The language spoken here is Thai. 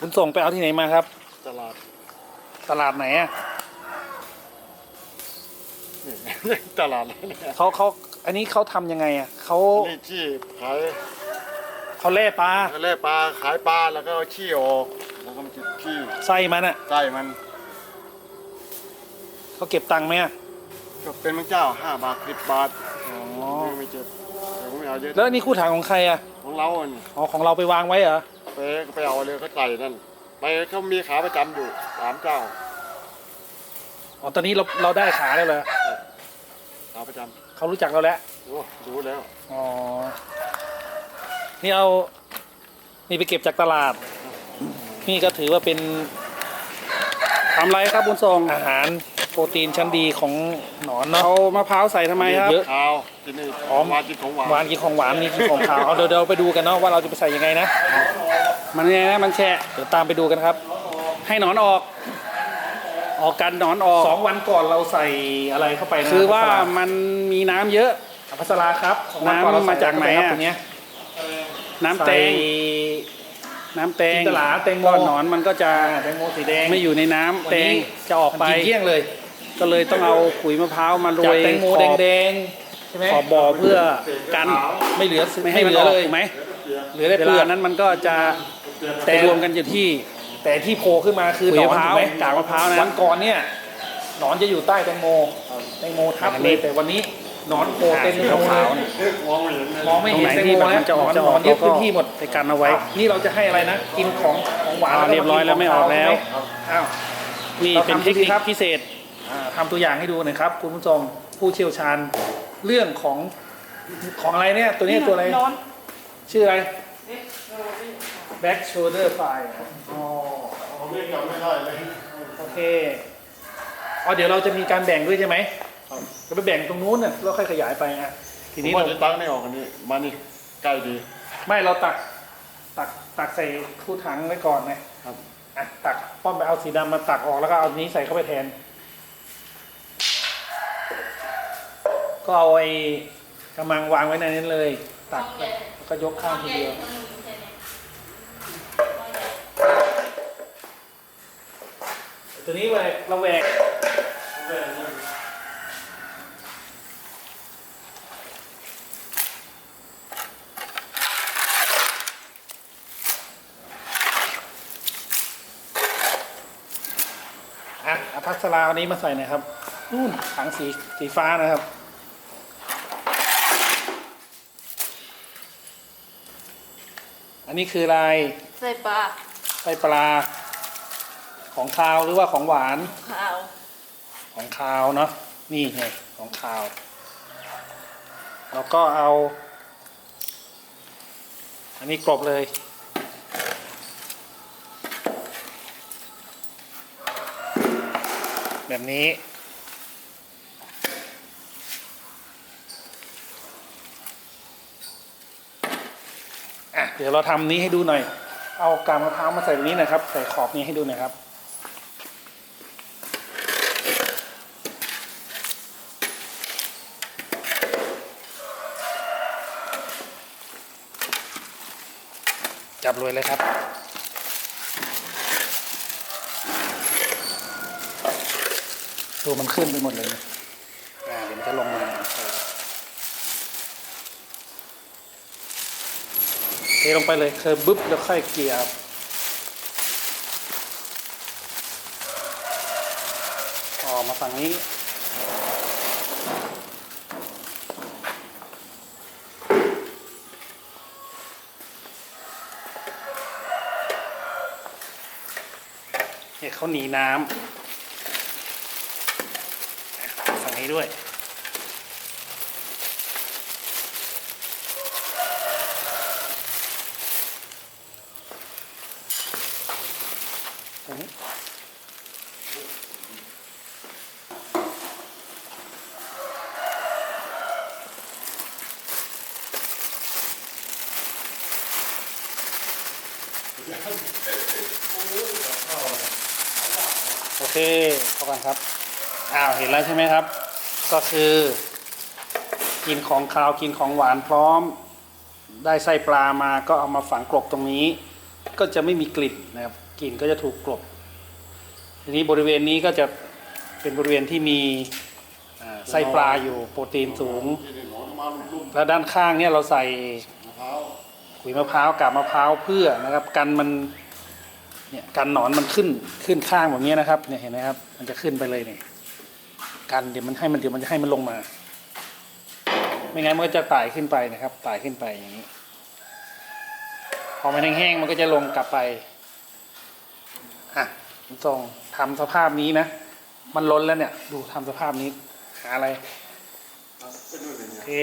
คุณส่งไปเอาที่ไหนมาครับ ตลาดตลาดไหนอะนี่ ตลาดอะไรเนี่ยเขาเขาอันนี้เขาทำยังไงอะเขานี่ที่ขายเขาแล่ปลาแล่ปลาขายปลาแล้วก็เอาขี้ออก แล้วก็มาจิบขี้ไส้มันอะใส่มันเขาเก็บตังค์ไหมอะก็เป็นมังเจ้าห้าบาทสิบบาทอ๋อไม่ไม่เจ็บแต่ผมไม่เอาเยอะแล้วอันนี่คู่ถังของใครอะของเราอะนี่อ๋อของเราไปวางไว้เหรอ ไปก็ไปเอาเลยเขาใส่นั่นไปเขามีขาประจำอยู่สามเจ้าอ๋อตอนนี้เราเราได้ขาแล้วเหรอขาประจเขารู้จักเราแล้วำโอ้รู้แล้ว อ๋อนี่เอานี่ไปเก็บจากตลาด นี่ก็ถือว่าเป็นทำไรครับบุญทรงอาหารโปรตีนชั้นดีของหนอนเนาะ เอามะพร้าวใส่ทำไมครับเยอะ ข้าวกินนี่อ๋อหวานกินของหวานหวานกินของหวานนี่กินของขาวเอาเดี๋ยวเดี๋ยวไปดูกันเนาะว่าเราจะไปใส่ยังไงนะ มันเนี่ยนะมันแฉะเดี๋ยวตามไปดูกันครับ ให้หนอนออก ออกกันหนอนออกสองวันก่อนเราใส่อะไรเข้าไปนะคือว่าพัสรามันมีน้ำเยอะอะพัสราครับสองวัก่อเรน้ำมาจากไหนอะใส่เข้ปครับตัวเนี้ยน้ำแตงใส่น้ำแตงจินตลาแตงโมก็หนอนมันก็จะอ่าแตงโมสีแดงไม่อยู่ในน้ำแตงจะออกไปมันกินเกลี้ยงเลย ก็เลยต้องเอาขุยมะพร้าวมาโรจากยแตงโมขอบแดงๆใช่ไหมขอบบ่อเพื่อกันไม่เหลือไม่ให้ไม่มันเหลือออกเลยถูกไหมเหลือได้เวเปลือลากนั้นมันก็จะ แต่ไปรวมกันอยู่ที่ แต่ที่โผล่ขึ้นมาคือขุหยนอนมะพร้าวถูกไหมกากมะพร้าวนะวันก่อนเนี่ยหนอนจะอยู่ใต้แตงโมแตงโมทับอันเลนี้ยแต่วันนี้หนอนโผล่เต็มสีแตงโมขาวเลๆยเนี่ยมองไม่เห็นเลยมองไม่ตรงเห็นไหนแตงที่โมแบบแล้วมันจะออกหนจะนออกหนอนยึดเราก็พื้นที่หมดไปกันเอาไว้ นี่เราจะให้อะไรนะ กินของของหวานอ่าแล้วก็เรียบร้อยแล้วไม่ออกแล้วอ้าวนี่เราเป็นทำเทคนิคดีครับพิเศษอ่าทำตัวอย่างให้ดูหน่อยครับ คุณผู้ชมผู้เชี่ยวชาญเรื่องของของอะไรเนี่ย ตัวนี้ตัวอะไรนอนชื่ออะไร back shoulder fly อ๋อผมเรียกจำไม่ได้เลยโอเคอ๋อเดี๋ยวเราจะมีการแบ่งด้วยใช่ไหมจะไปแบ่งตรงนู้นน่ะแล้วค่อยขยายไปอะทีทีนี้นี้เราว่าจะตั้งไม่ออกอันนี้ มานี่ใกล้ดี ไม่เราตักตักตักใส่คู่ถังไว้ก่อนนะครับ อะตักป้อมไปเอาสีดำมาตักออกแล้วก็เอานี้ใส่เข้าไปแทน ก็เอาไอ้กระมังวางไว้ในนั้นเลย ตักแล้วก็ยกข้างทีเดียว ตัวนี้แหวกเราแหวกอะเอาพัสลาอันนี้มาใส่หน่อยครับนู่นถังสีสีฟ้านะครับอันนี้คืออะไรใส่ปลาไส้ปลา ของคาวหรือว่าของหวาน ข้าวของคาวเนาะนี่ไงของคาว แล้วก็เอา อันนี้กลบเลย แบบนี้ อะ เดี๋ยวเราทำนี้ให้ดูหน่อย เอากางมะพร้าวมาใส่ตรงนี้หนะครับ ใส่ขอบนี้ให้ดูหน่อยครับ จับรวยเลยครับดูมันขึ้นไปหมดเลยนะอ่าเดี๋ยวมันจะลงมาเออเทลงไปเลยเคยบึ๊บแล้วค่อยเกลี่ยครับออกมาฝั่งนี้ เนี่ยเขาหนีน้ำฝั่งนี้ด้วยตรงนี้ โอเคเข้ากันครับอ้าวเห็นแล้วใช่ไหมครับ ก็คือ กินของคาวกินของหวานพร้อม ได้ไส้ปลามาก็เอามาฝังกลบตรงนี้ ก็จะไม่มีกลิ่นนะครับกลิ่นก็จะถูกกลบทีนี้บริเวณนี้ก็จะเป็นบริเวณที่มีไส้ปลาอยู่โปรตีนสูง แล้วด้านข้างเนี่ยเราใส่ขุยมะพร้าวกาบมะพร้าวเพื่อนะครับกันมัน เนี่ยกันหนอนมันขึ้นขึ้นข้างแบบนี้นะครับเนี่ยเห็นไหมครับ มันจะขึ้นไปเลยเนี่ยกันเดี๋ยวมันให้มันเดี๋ยวมันจะให้มันลงมา ไม่งั้นมันก็จะไต่ขึ้นไปนะครับไต่ขึ้นไปอย่างนี้ พอมันแห้งๆมันก็จะลงกลับไปอะคุณทรงทำสภาพนี้นะมันล้นแล้วเนี่ย ดูทำสภาพนี้หาอะไรเป็